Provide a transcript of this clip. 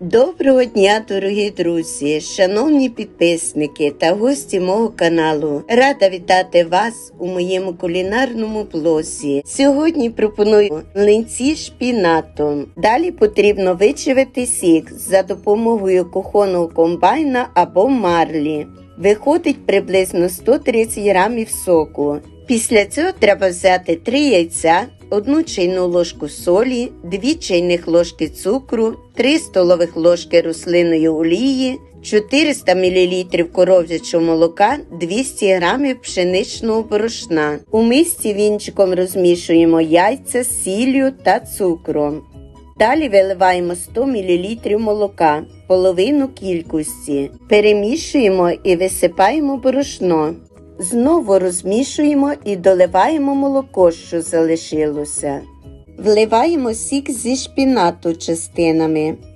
Доброго дня, дорогі друзі, шановні підписники та гості мого каналу. Рада вітати вас у моєму кулінарному блозі. Сьогодні пропоную млинці шпінатом. Далі потрібно вичавити сік за допомогою кухонного комбайна або марлі. Виходить приблизно 130 грамів соку. Після цього треба взяти 3 яйця, 1 чайну ложку солі, 2 чайних ложки цукру, 3 столових ложки рослинної олії, 400 мл коров'ячого молока, 200 г пшеничного борошна. У мисці вінчиком розмішуємо яйця з сіллю та цукром. Далі виливаємо 100 мл молока, половину кількості. Перемішуємо і висипаємо борошно. Знову розмішуємо і доливаємо молоко, що залишилося. Вливаємо сік зі шпінату частинами.